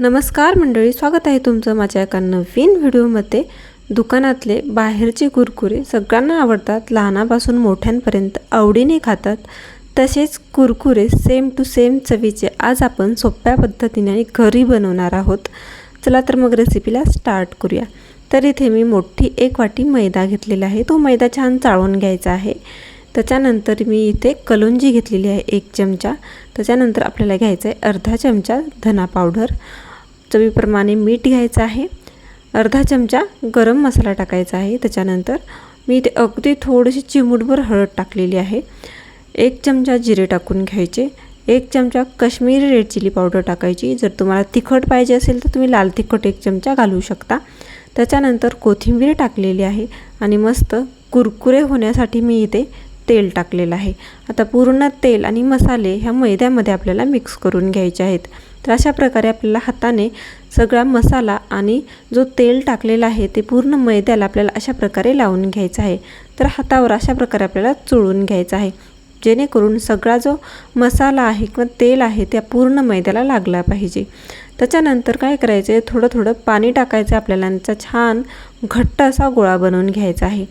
नमस्कार मंडळी स्वागत आहे तुमचं माझ्या एका नवीन व्हिडिओमध्ये. दुकानातले बाहेरचे कुरकुरे सगळ्यांना आवडतात लहानापासून मोठ्यांपर्यंत आवडीने खातात. तसेच कुरकुरे सेम टू सेम चवीचे आज आपण सोप्या पद्धतीने आणि घरी बनवणार आहोत. चला तर मग रेसिपीला स्टार्ट करूया. तर इथे मी मोठी एक वाटी मैदा घेतलेला आहे. तो मैदा छान चाळून घ्यायचा आहे. त्याच्यानंतर मी इथे कलोंजी घेतलेली आहे एक चमचा. त्याच्यानंतर आपल्याला घ्यायचं आहे अर्धा चमचा धना पावडर. चवीप्रमाणे मीठ घ्यायचं आहे. अर्धा चमचा गरम मसाला टाकायचा आहे. त्याच्यानंतर मी इथे अगदी थोडीशी चिमूटभर हळद टाकलेली आहे. एक चमचा जिरे टाकून घ्यायचे. एक चमचा कश्मीरी रेड चिली पावडर टाकायची. जर तुम्हाला तिखट पाहिजे असेल तर तुम्ही लाल तिखट एक चमचा घालू शकता. त्याच्यानंतर कोथिंबीर टाकलेली आहे आणि मस्त कुरकुरे होण्यासाठी मी इथे तेल टाकलेलं आहे. आता पूर्ण तेल आणि मसाले ह्या मैद्यामध्ये आपल्याला मिक्स करून घ्यायचे आहेत. तर अशा प्रकारे आपल्याला हाताने सगळा मसाला आणि जो तेल टाकलेला आहे ते पूर्ण मैद्याला आपल्याला अशा प्रकारे लावून घ्यायचं आहे. तर हातावर अशा प्रकारे आपल्याला चोळून घ्यायचं आहे. जेणेकरून सगळा जो मसाला आहे किंवा तेल आहे त्या पूर्ण मैद्याला लागला पाहिजे. त्याच्यानंतर काय करायचं? आहे थोडं थोडं पाणी टाकायचं आपल्याला त्याचा छान घट्ट असा गोळा बनवून घ्यायचा आहे.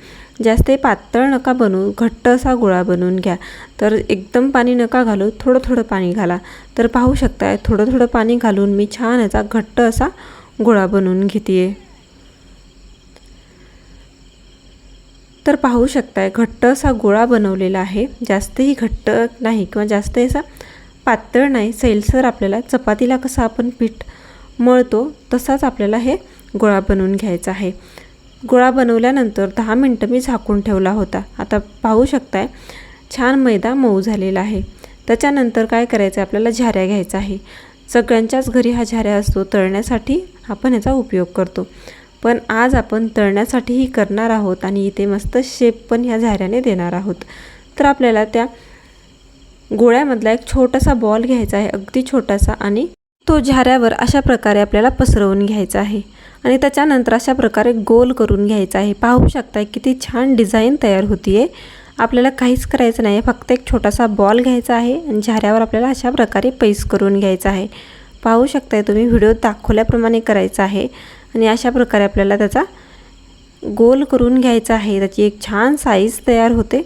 जास्त पातळ नका बनवू घट्ट असा गोळा बनवून घ्या. तर एकदम पाणी नका घालू थोडं थोडं पाणी घाला. तर पाहू शकताय थोडं थोडं पाणी घालून मी छान याचा घट्ट असा गोळा बनवून घेते तर पाहू शकताय घट्ट असा गोळा बनवलेला आहे. जास्तही घट्ट नाही किंवा जास्त असा पातळ नाही सैलसर आपल्याला चपातीला कसं आपण पीठ मळतो तसाच आपल्याला हे गोळा बनवून घ्यायचा आहे. गोळा बनवल्यानंतर दहा मिनटं मी झाकून ठेवला होता. आता पाहू शकताय छान मैदा मऊ झालेला आहे. त्याच्यानंतर काय करायचं आहे आपल्याला झाऱ्या घ्यायचा आहे. सगळ्यांच्याच घरी हा झाऱ्या असतो तळण्यासाठी आपण याचा उपयोग करतो. पण आज आपण तळण्यासाठीही करणार आहोत आणि इथे मस्त शेप पण ह्या झाऱ्याने देणार आहोत. तर आपल्याला त्या गोळ्यामधला एक छोटासा बॉल घ्यायचा आहे अगदी छोटासा आणि तो झाऱ्यावर अशा प्रकारे आपल्याला पसरवून घ्यायचा आहे. आणि त्याच्यानंतर अशा प्रकारे गोल करून घ्यायचा आहे. पाहू शकताय किती छान डिझाईन तयार होती आहे आपल्याला काहीच करायचं नाही फक्त एक छोटासा बॉल घ्यायचा आहे आणि झाऱ्यावर आपल्याला अशा प्रकारे पैस करून घ्यायचा आहे. पाहू शकताय तुम्ही व्हिडिओ दाखवल्याप्रमाणे करायचा आहे आणि अशा प्रकारे आपल्याला त्याचा गोल करून घ्यायचा आहे. त्याची एक छान साईज तयार होते.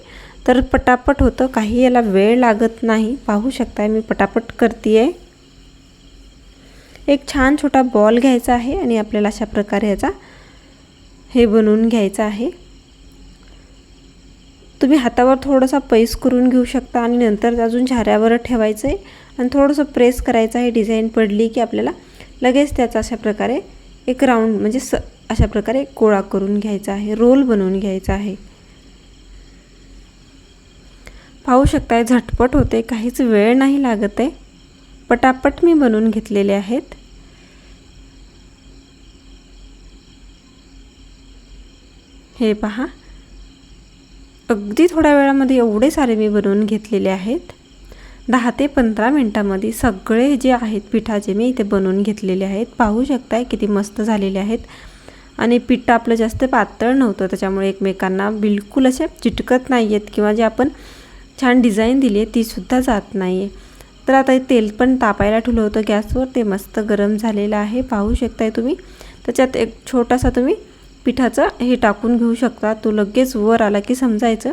तर पटापट होतं. काही याला वेळ लागत नाही. पाहू शकताय मी पटापट करते आहे एक छान छोटा बॉल घ्यायचा आहे आणि आपल्याला अशा प्रकारे याचा हे बनवून घ्यायचं आहे. तुम्ही हातावर थोडासा पैस करून घेऊ शकता आणि नंतर अजून झाऱ्यावर ठेवायचं आहे आणि थोडंसं प्रेस करायचं आहे. डिझाईन पडली की आपल्याला लगेच त्याचा अशा प्रकारे एक राऊंड म्हणजे स अशा प्रकारे गोळा करून घ्यायचा आहे. रोल बनवून घ्यायचा आहे. पाहू शकताय झटपट होते काहीच वेळ नाही लागत आहे. पटापट मी बनवून घेतलेले आहेत. हे पहा. अगदी थोड्या वेळामध्ये एवढे सारे मी बनवून घेतलेले आहेत. दहा ते पंधरा मिनटामध्ये सगळे जे आहेत पिठाचे मी इथे बनवून घेतलेले आहेत पाहू शकताय किती मस्त झालेले आहेत. आणि पीठ आपलं जास्त पातळ नव्हतं त्याच्यामुळे एकमेकांना बिलकुल असे चिटकत नाही आहेत किंवा जे आपण छान डिझाईन दिली आहे तीसुद्धा जात नाही आहे तर आता तेल पण तापायला ठेवलं होतं गॅसवर ते मस्त गरम झालेलं आहे. पाहू शकताय तुम्ही. त्याच्यात एक छोटासा तुम्ही पिठाचं हे टाकून घेऊ शकता. तो लगेच वर आला की समजायचं.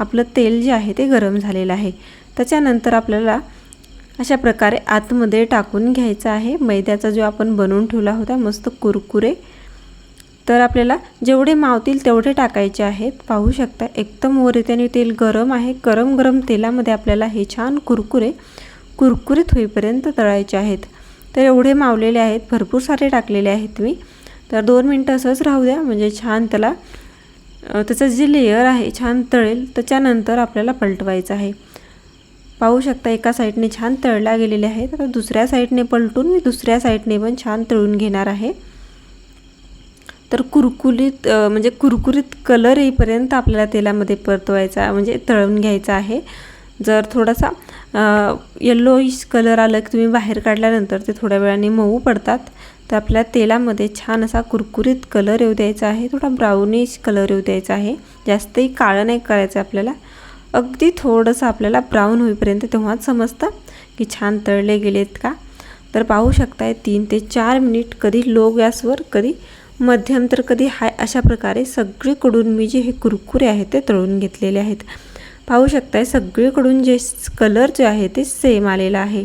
आपलं तेल जे आहे ते गरम झालेलं आहे. त्याच्यानंतर आपल्याला अशा प्रकारे आतमध्ये टाकून घ्यायचं आहे. मैद्याचा जो आपण बनवून ठेवला होता मस्त कुरकुरे. तर आपल्याला जेवढे मावतील तेवढे टाकायचे आहेत. पाहू शकता एकदम वरित्याने तेल गरम आहे. गरम गरम तेलामध्ये आपल्याला हे छान कुरकुरे कुरकुरीत होईपर्यंत तळायचे आहेत. तर एवढे मावलेले आहेत. भरपूर सारे टाकलेले आहेत मी. तर दोन मिनटं असंच राहू द्या. म्हणजे छान त्याला त्याचं जे लेयर आहे छान तळेल. त्याच्यानंतर आपल्याला पलटवायचं आहे. पाहू शकता एका साईडने छान तळला गेलेले आहेत. तर दुसऱ्या साईडने पलटून मी दुसऱ्या साईडने पण छान तळून घेणार आहे. तर कुरकुरीत म्हणजे कुरकुरीत कलर येईपर्यंत आपल्याला तेलामध्ये परतवायचा म्हणजे तळून घ्यायचा आहे. जर थोडासा येल्लोइश कलर आलं की तुम्ही बाहेर काढल्यानंतर ते थोड्या वेळाने मऊ पडतात तर आपल्या तेलामध्ये छान असा कुरकुरीत कलर येऊ द्यायचा आहे थोडा ब्राउनिश कलर येऊ द्यायचा आहे. जास्तही काळं नाही करायचं आपल्याला. अगदी थोडंसं आपल्याला ब्राऊन होईपर्यंत तेव्हाच समजतं की छान तळले गेलेत का. तर पाहू शकताय तीन ते चार मिनिट कधी लो गॅसवर कधी मध्यम तर कधी हाय अशा प्रकारे सगळीकडून मी जे हे कुरकुरे आहेत ते तळून घेतलेले आहेत. पाहू शकताय सगळीकडून जे कलर जे आहे ते सेम आलेला आहे.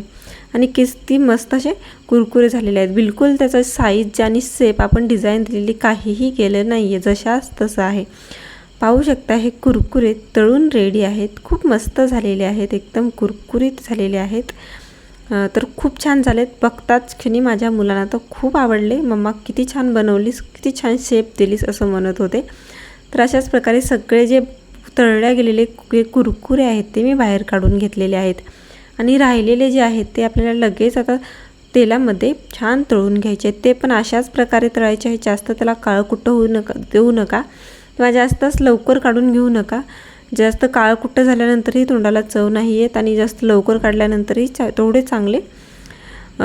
आणि किस्ती मस्त असे कुरकुरे झालेले आहेत. बिलकुल त्याचा साईज आणि सेप आपण डिझाईन दिलेली काहीही केलं नाही आहे जशाच तसं आहे. पाहू शकता हे कुरकुरे तळून रेडी आहेत. खूप मस्त झालेले आहेत. एकदम कुरकुरीत झालेले आहेत. तर खूप छान झालेत. बघताच क्षणी माझ्या मुलांना तर खूप आवडले. मम्मा किती छान बनवलीस किती छान शेप दिलीस असं म्हणत होते. तर अशाच प्रकारे सगळे जे तळल्या गेलेले जे कुरकुरे आहेत ते मी बाहेर काढून घेतलेले आहेत. आणि राहिलेले जे आहेत ते आपल्याला लगेच आता तेलामध्ये छान तळून घ्यायचे आहेत. ते पण अशाच प्रकारे तळायचे आहे जास्त त्याला काळकुट्ट होऊ नका देऊ नका. किंवा जास्तच लवकर काढून घेऊ नका. जास्त काळकुट्ट झाल्यानंतरही तोंडाला चव नाही येत आणि जास्त लवकर काढल्यानंतरही चा तेवढे चांगले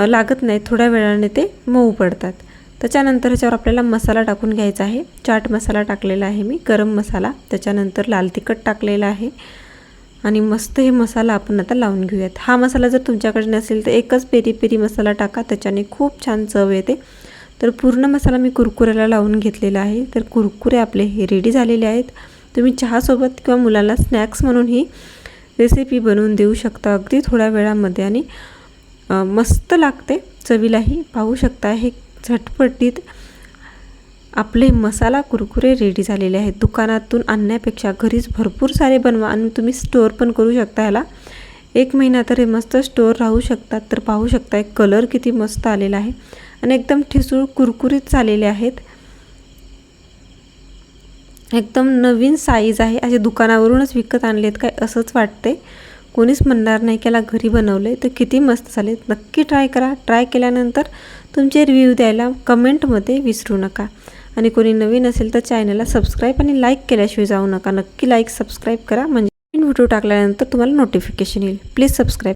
लागत नाहीत. थोड्या वेळाने ते मऊ पडतात. त्याच्यानंतर ह्याच्यावर आपल्याला मसाला टाकून घ्यायचा आहे. चाट मसाला टाकलेला आहे मी. गरम मसाला. त्याच्यानंतर लाल तिखट टाकलेला आहे. आणि मस्त हे मसाला आपण आता लावून घेऊयात. हा मसाला जर तुमच्याकडे नसेल तर एकच पेरी पेरी मसाला टाका. त्याच्याने खूप छान चव येते. तर पूर्ण मसाला मी कुरकुऱ्याला लावून घेतलेला आहे. तर कुरकुरे आपले हे रेडी झालेले आहेत. तुम्ही चहासोबत किंवा मुलाला स्नॅक्स म्हणून ही रेसिपी बनवून देऊ शकता. अगदी थोड्या वेळामध्ये आणि मस्त लागते. चवीलाही पाहू शकता. हे झटपटीत आपले मसाला कुरकुरे रेडी झालेले आहेत. दुकानातून आणण्यापेक्षा घरीच भरपूर सारे बनवा आणि तुम्ही स्टोअर पण करू शकता ह्याला एक महिना तर हे मस्त स्टोअर राहू शकतात. तर पाहू शकता कलर किती मस्त आलेला आहे. आणि एकदम ठिसूळ कुरकुरीत झालेले आहेत. एकदम नवीन साईज आहे. असे दुकानावरूनच विकत आणलेत. काय असंच वाटते कोणीच म्हणणार नाही की याला घरी बनवले तर किती मस्त झाले नक्की ट्राय करा. ट्राय केल्यानंतर तुमचे रिव्ह्यू द्यायला कमेंटमध्ये विसरू नका. आणि कोणी नवीन असेल तर चॅनलला सबस्क्राईब आणि लाईक केल्याशिवाय जाऊ नका. नक्की लाईक सबस्क्राईब करा. म्हणजे व्हिडिओ टाकल्यानंतर तुम्हाला नोटिफिकेशन येईल. Please subscribe